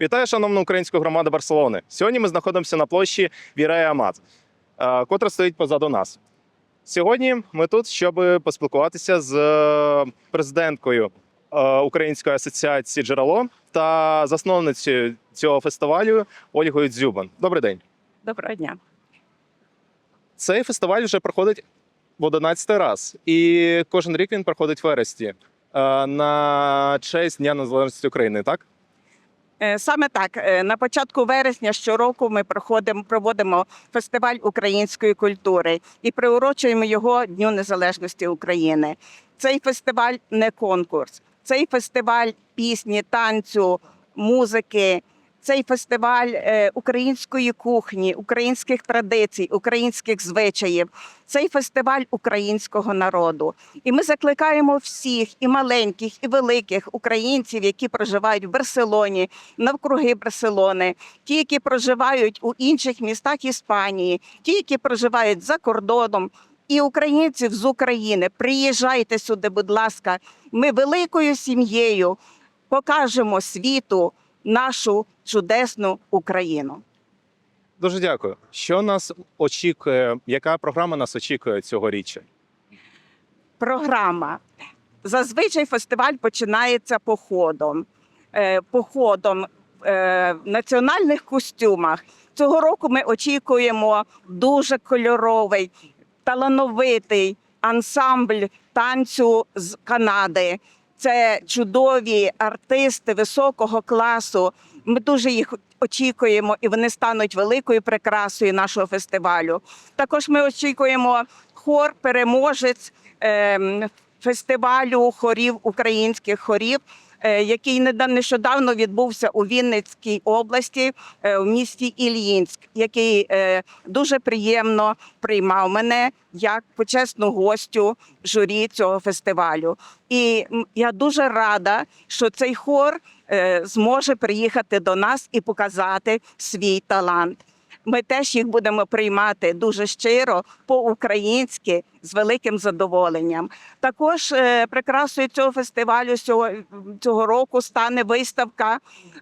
Вітаю, шановну українську громаду Барселони. Сьогодні ми знаходимося на площі Вірея Амат, е, котра стоїть позаду нас. Сьогодні ми тут, щоб поспілкуватися з е, президенткою е, Української асоціації Джерело та засновницею цього фестивалю Ольгою Дзюбан. Добрий день. Доброго дня. Цей фестиваль вже проходить в 11 раз, і кожен рік він проходить в вересні на честь Дня Незалежності України, так? Е, Саме так, Е, на початку вересня щороку ми проходимо, проводимо фестиваль української культури і приурочуємо його Дню Незалежності України. Цей фестиваль не конкурс, цей фестиваль пісні, танцю, музики. Цей фестиваль е, української кухні, українських традицій, українських звичаїв. Цей фестиваль українського народу. І ми закликаємо всіх, і маленьких, і великих українців, які проживають в Барселоні, навкруги Барселони, ті, які проживають у інших містах Іспанії, ті, які проживають за кордоном. І українців з України, приїжджайте сюди, будь ласка. Ми великою сім'єю покажемо світу нашу чудесну Україну. Дуже дякую. Що нас очікує? Яка програма нас очікує цьогоріч? Програма. Зазвичай фестиваль починається походом. Е, Походом е, в національних костюмах. Цього року ми очікуємо дуже кольоровий, талановитий ансамбль танцю з Канади. Це чудові артисти високого класу. Ми дуже їх очікуємо, і вони стануть великою прикрасою нашого фестивалю. Також ми очікуємо хор переможець ем, фестивалю хорів українських хорів. Е, Який нещодавно відбувся у Вінницькій області е, в місті Ільїнськ, який е, дуже приємно приймав мене як почесну гостю журі цього фестивалю. І я дуже рада, що цей хор зможе приїхати до нас і показати свій талант. Ми теж їх будемо приймати дуже щиро, по-українськи, з великим задоволенням. Також е, прикрасою цього фестивалю цього, року стане виставка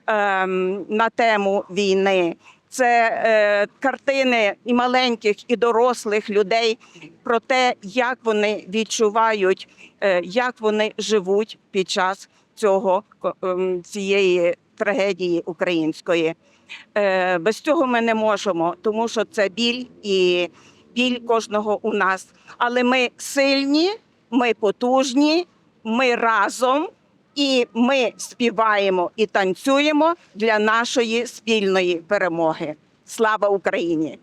ем, на тему війни. Це е, картини і маленьких, і дорослих людей про те, як вони відчувають, е, як вони живуть під час цього ем, цієї трагедії української. Е, Без цього ми не можемо, тому що це біль і біль кожного у нас. Але ми сильні, ми потужні, ми разом і ми співаємо і танцюємо для нашої спільної перемоги. Слава Україні!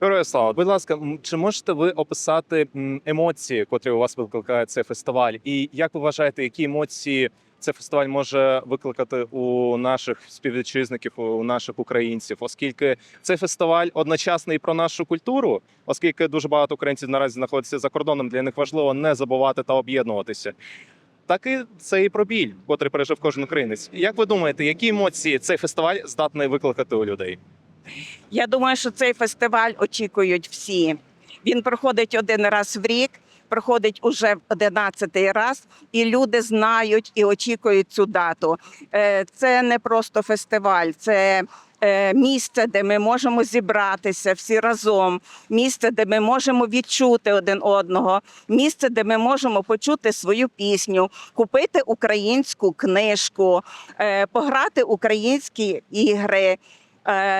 Героя слава, будь ласка, чи можете ви описати емоції, котрі у вас викликає цей фестиваль? І як ви вважаєте, які емоції цей фестиваль може викликати у наших співвітчизників, у наших українців? Оскільки цей фестиваль одночасно і про нашу культуру, оскільки дуже багато українців наразі знаходяться за кордоном, для них важливо не забувати та об'єднуватися. Так і це і про біль, котрий пережив кожен українець. Як ви думаєте, які емоції цей фестиваль здатний викликати у людей? Я думаю, що цей фестиваль очікують всі. Він проходить один раз в рік, проходить уже в 11 раз, і люди знають і очікують цю дату. Е, Це не просто фестиваль, це е, місце, де ми можемо зібратися всі разом, місце, де ми можемо відчути один одного, місце, де ми можемо почути свою пісню, купити українську книжку, е, пограти українські ігри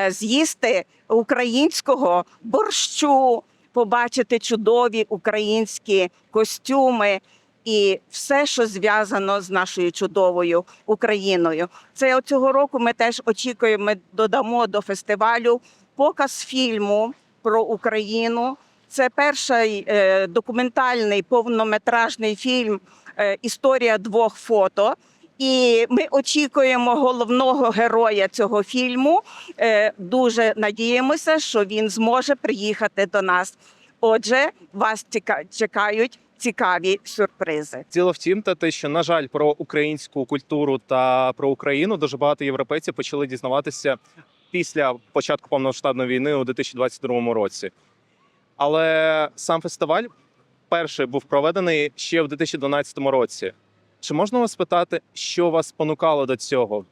з'їсти українського борщу, побачити чудові українські костюми і все, що зв'язано з нашою чудовою Україною. Це цього року ми теж очікуємо. Додамо до фестивалю показ фільму про Україну. Це перший е, документальний повнометражний фільм е, Історія двох фото. І ми очікуємо головного героя цього фільму. Е, Дуже надіємося, що він зможе приїхати до нас. Отже, вас чекають цікаві сюрпризи. Діло в тім, та те, що на жаль, про українську культуру та про Україну дуже багато європейців почали дізнаватися після початку повномасштабної війни у 2022 році. Але сам фестиваль перший був проведений ще в 2012 році. Чи можна вас спитати, що вас спонукало до цього?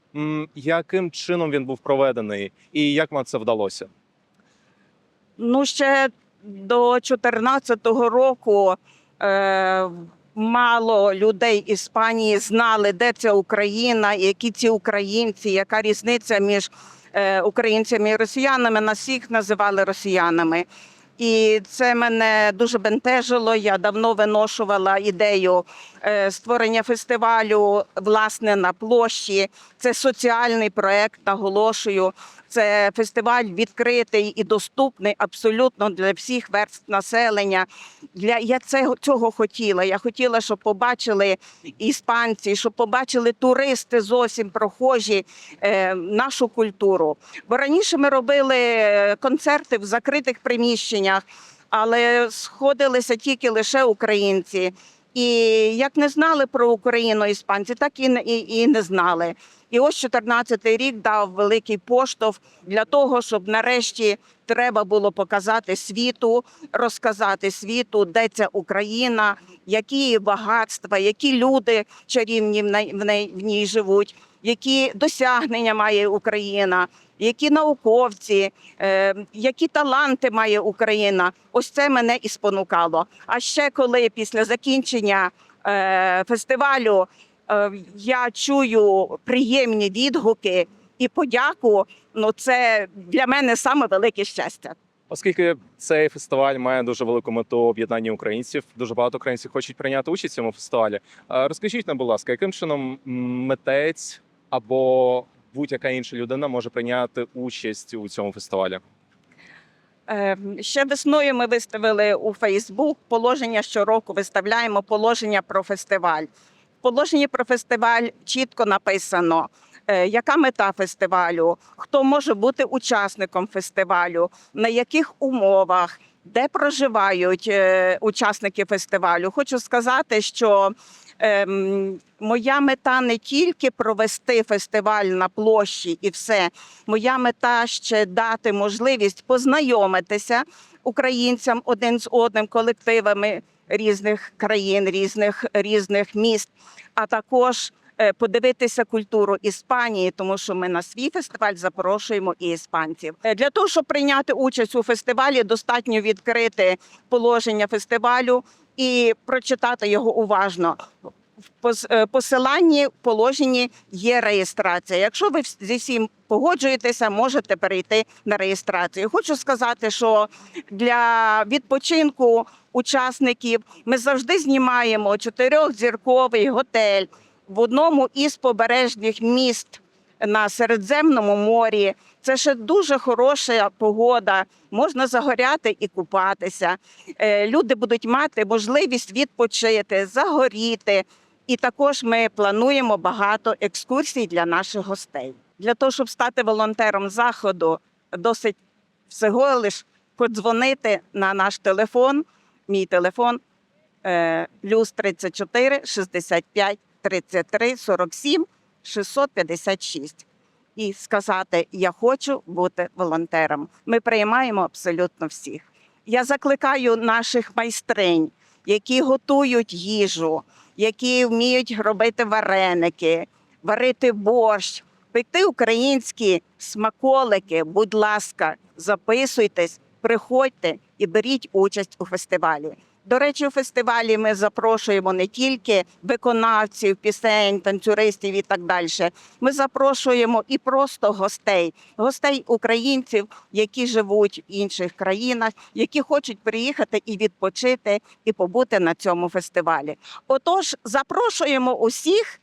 Яким чином він був проведений, і як вам це вдалося? Ну, ще до 2014 року е, мало людей Іспанії знали, де ця Україна, які ці українці, яка різниця між е, українцями і росіянами. Нас всіх називали росіянами. І це мене дуже бентежило. Я давно виношувала ідею е, створення фестивалю власне на площі. Це соціальний проект, наголошую. Це фестиваль відкритий і доступний абсолютно для всіх верств населення. Для я це цього хотіла. Я хотіла, щоб побачили іспанці, щоб побачили туристи зовсім прохожі е, нашу культуру. Бо раніше ми робили е, концерти в закритих приміщеннях, але сходилися тільки лише українці. І як не знали про Україну іспанці, так і і, і не знали. І ось 14-й рік дав великий поштовх для того, щоб нарешті треба було показати світу, розказати світу, де ця Україна, які багатства, які люди чарівні в ней- в ній живуть, які досягнення має Україна, які науковці, е, які таланти має Україна. Ось це мене і спонукало. А ще коли після закінчення е, фестивалю е, я чую приємні відгуки і подяку, ну це для мене саме велике щастя. Оскільки цей фестиваль має дуже велику мету об'єднання українців, дуже багато українців хочуть прийняти участь в цьому фестивалі. Розкажіть нам, будь ласка, яким чином митець або будь-яка інша людина може прийняти участь у цьому фестивалі? Е, Ще весною ми виставили у Фейсбук положення щороку. Виставляємо положення про фестиваль. В положенні про фестиваль чітко написано, е, яка мета фестивалю, хто може бути учасником фестивалю, на яких умовах. Де проживають е, учасники фестивалю? Хочу сказати, що моя мета не тільки провести фестиваль на площі і все. Моя мета ще дати можливість познайомитися українцям один з одним, колективами різних країн, різних, різних міст, а також е, подивитися культуру Іспанії, тому що ми на свій фестиваль запрошуємо і іспанців. Е, Для того, щоб прийняти участь у фестивалі, достатньо відкрити положення фестивалю і прочитати його уважно. В е, посиланні положенні є реєстрація. Якщо ви зі всім погоджуєтеся, можете перейти на реєстрацію. Хочу сказати, що для відпочинку учасників ми завжди знімаємо чотирьохзірковий готель в одному із побережних міст на Середземному морі. Це ще дуже хороша погода. Можна загоряти і купатися. Е, Люди будуть мати можливість відпочити, загоріти. І також ми плануємо багато екскурсій для наших гостей. Для того, щоб стати волонтером заходу, досить всього лиш подзвонити на наш телефон. Мій телефон е, плюс 34 65 33 47 656 і сказати: Я хочу бути волонтером. Ми приймаємо абсолютно всіх. Я закликаю наших майстринь, які готують їжу, які вміють робити вареники, варити борщ, пекти українські смаколики. Будь ласка, записуйтесь, приходьте і беріть участь у фестивалі. До речі, у фестивалі ми запрошуємо не тільки виконавців, пісень, танцюристів і так далі. Ми запрошуємо і просто гостей, гостей українців, які живуть в інших країнах, які хочуть приїхати і відпочити, і побути на цьому фестивалі. Отож, запрошуємо усіх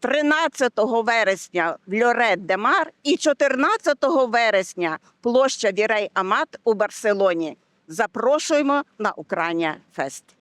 13 вересня в Льорет де Мар і 14 вересня площа Вірей Амат у Барселоні. Запрошуємо на Україна Фест.